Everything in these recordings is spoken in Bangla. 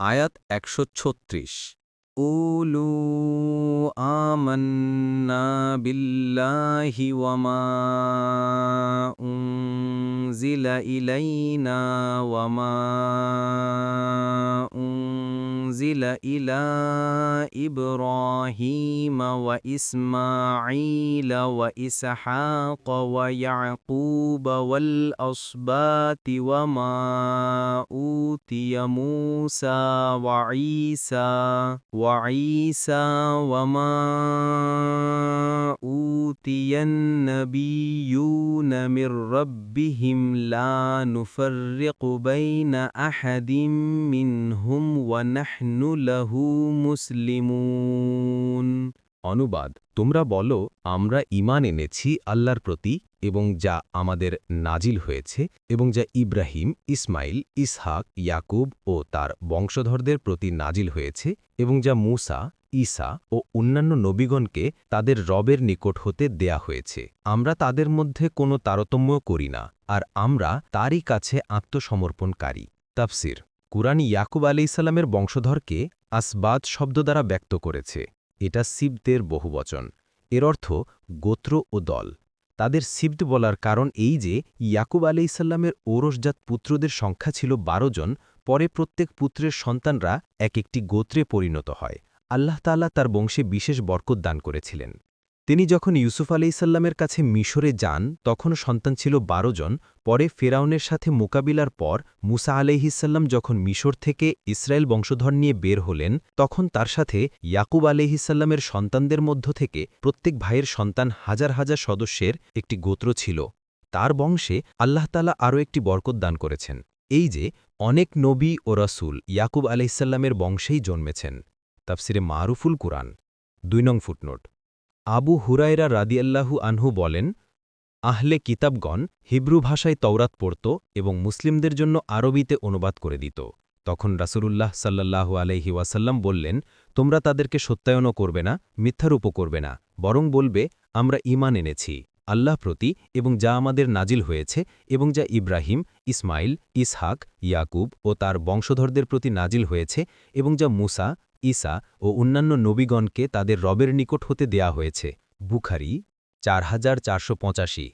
আয়াত একশো ছত্রিশ। উলু আমান্না বিল্লাহি ওয়ামা ইলাইনা ওয়ামা উনজিলা أنزل إلى إبراهيم وإسماعيل وإسحاق ويعقوب والأصبات وما أوتي موسى وعيسى وعيسى وما أوتي النبيون من ربهم لا نفرق بين أحد منهم ونحن নাহনু লাহু মুসলিমুন। অনুবাদ, তোমরা বলো, আমরা ইমান এনেছি আল্লাহর প্রতি এবং যা আমাদের নাজিল হয়েছে এবং যা ইব্রাহিম, ইসমাইল, ইসহাক, ইয়াকুব ও তার বংশধরদের প্রতি নাজিল হয়েছে এবং যা মুসা, ঈসা ও অন্যান্য নবীগণকে তাদের রবের নিকট হতে দেয়া হয়েছে। আমরা তাদের মধ্যে কোনো তারতম্য করি না, আর আমরা তারই কাছে আত্মসমর্পণকারী। তাফসির কুরআন ইয়াকুব আলাইসাল্লামের বংশধরকে আসবাদ শব্দ দ্বারা ব্যক্ত করেছে। এটা সিবদের বহুবচন। এর অর্থ গোত্র ও দল। তাদের সিবদ বলার কারণ এই যে, ইয়াকুব আলাইসাল্লামের ওরসজাত পুত্রদের সংখ্যা ছিল বারো জন, পরে প্রত্যেক পুত্রের সন্তানরা এক একটি গোত্রে পরিণত হয়। আল্লাহ তাল্লাহ তার বংশে বিশেষ বরকত দান করেছিলেন। তিনি যখন ইউসুফ আলাইসাল্লামের কাছে মিশরে যান, তখন সন্তান ছিল বারো জন। পরে ফেরাউনের সাথে মোকাবিলার পর মুসা আলহিসাল্লাম যখন মিশর থেকে ইসরায়েল বংশধর নিয়ে বের হলেন, তখন তার সাথে ইয়াকুব আলহিসাল্লামের সন্তানদের মধ্য থেকে প্রত্যেক ভাইয়ের সন্তান হাজার হাজার সদস্যের একটি গোত্র ছিল। তার বংশে আল্লাহতালা আরও একটি বরকত দান করেছেন। এই যে, অনেক নবী ও রসুল ইয়াকুব আলহিসাল্লামের বংশেই জন্মেছেন। তাফসিরে মারুফুল কুরআন। দুই নং ফুটনোট। আবু হুরায়রা রাদিয়াল্লাহু আনহু বলেন, আহলে কিতাবগণ হিব্রু ভাষায় তৌরাত পড়ত এবং মুসলিমদের জন্য আরবিতে অনুবাদ করে দিত। তখন রাসুলুল্লাহ সাল্লাল্লাহু আলহি ওয়াসাল্লাম বললেন, তোমরা তাদেরকে সত্যায়নও করবে না, মিথ্যারূপও করবে না, বরং বলবে, আমরা ইমান এনেছি। আল্লাহ প্রতি এবং যা আমাদের নাজিল হয়েছে এবং যা ইব্রাহিম, ইসমাইল, ইসহাক, ইয়াকুব ও তার বংশধরদের প্রতি নাজিল হয়েছে এবং যা মুসা, ঈসা ও অন্যান্য নবীগণকে তাদের রবের নিকট হতে দেয়া হয়েছে। বুখারি চার হাজার চারশো পঁচাশি।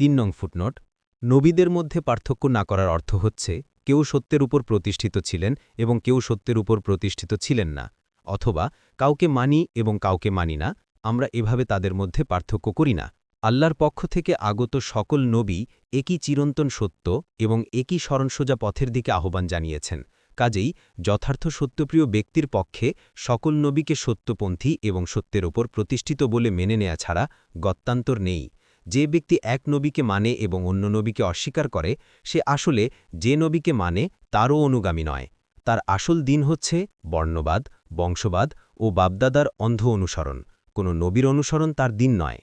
তিন নং ফুটনোট, নবীদের মধ্যে পার্থক্য না করার অর্থ হচ্ছে, কেউ সত্যের উপর প্রতিষ্ঠিত ছিলেন এবং কেউ সত্যের উপর প্রতিষ্ঠিত ছিলেন না, অথবা কাউকে মানি এবং কাউকে মানি না, আমরা এভাবে তাদের মধ্যে পার্থক্য করি না। আল্লাহর পক্ষ থেকে আগত সকল নবী একই চিরন্তন সত্য এবং একই স্মরণসোজা পথের দিকে আহ্বান জানিয়েছেন। কাজেই যথার্থ সত্যপ্রিয় ব্যক্তির পক্ষে সকল নবীকে সত্যপন্থী এবং সত্যের ওপর প্রতিষ্ঠিত বলে মেনে নেয়া ছাড়া গত্যান্তর নেই। যে ব্যক্তি এক নবীকে মানে এবং অন্য নবীকে অস্বীকার করে, সে আসলে যে নবীকে মানে তারও অনুগামী নয়। তার আসল দিন হচ্ছে বর্ণবাদ, বংশবাদ ও বাবদাদার অন্ধ অনুসরণ। কোনো নবীর অনুসরণ তার দিন নয়।